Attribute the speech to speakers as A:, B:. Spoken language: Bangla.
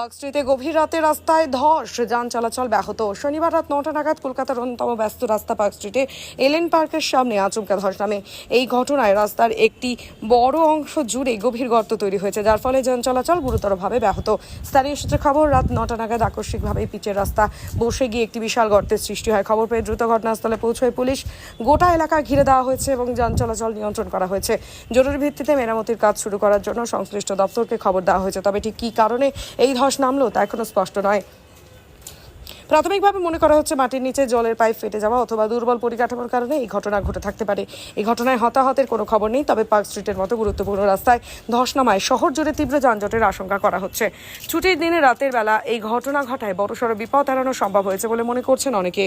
A: পার্কস্ট্রিটে গভীর রাতে রাস্তায় ধস, যান চলাচল ব্যাহত। শনিবার রাত নটা নাগাদ কলকাতার অন্যতম ব্যস্ত রাস্তা পার্ক স্ট্রিটে এলেন পার্কের সামনে আচমকা ধস নামে। এই ঘটনায় রাস্তার একটি বড় অংশ জুড়ে গভীর গর্ত তৈরি হয়েছে, যার ফলে যান চলাচল গুরুতরভাবে ব্যাহত। স্থানীয় সূত্রে খবর, রাত নটা নাগাদ আকস্মিকভাবে পিচের রাস্তা বসে গিয়ে একটি বিশাল গর্তের সৃষ্টি হয়। খবর পেয়ে দ্রুত ঘটনাস্থলে পৌঁছয় পুলিশ। গোটা এলাকা ঘিরে দেওয়া হয়েছে এবং যান চলাচল নিয়ন্ত্রণ করা হয়েছে। জরুরি ভিত্তিতে মেরামতির কাজ শুরু করার জন্য সংশ্লিষ্ট দপ্তরকে খবর দেওয়া হয়েছে। তবে ঠিক কী কারণে এই ধস নামলো তা এখনও স্পষ্ট নয়। প্রাথমিকভাবে মনে করা হচ্ছে মাটির নিচে জলের পাইপ ফেটে যাওয়া অথবা দুর্বল পরিকাঠামোর কারণে এই ঘটনা ঘটে থাকতে পারে। এই ঘটনায় হতাহতের কোনো খবর নেই, তবে পার্ক স্ট্রিটের মতো গুরুত্বপূর্ণ রাস্তায় ধস নামায় শহর জুড়ে তীব্র যানজটের আশঙ্কা করা হচ্ছে। ছুটির দিনে রাতের বেলা এই ঘটনা ঘটায় বড়সড় বিপদ এড়ানো সম্ভব হয়েছে বলে মনে করছেন অনেকে।